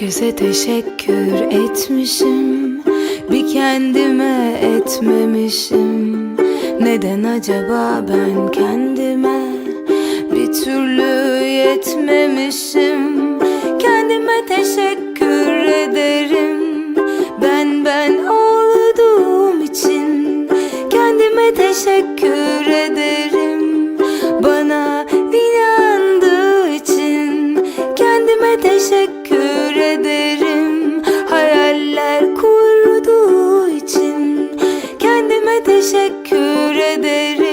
Herkese teşekkür etmişim. Bir kendime etmemişim. Neden acaba ben kendime Bir türlü yetmemişim? Kendime teşekkür ederim. Ben ben olduğum için Kendime teşekkür ederim. Bana inandığı için Kendime teşekkür teşekkür ederim.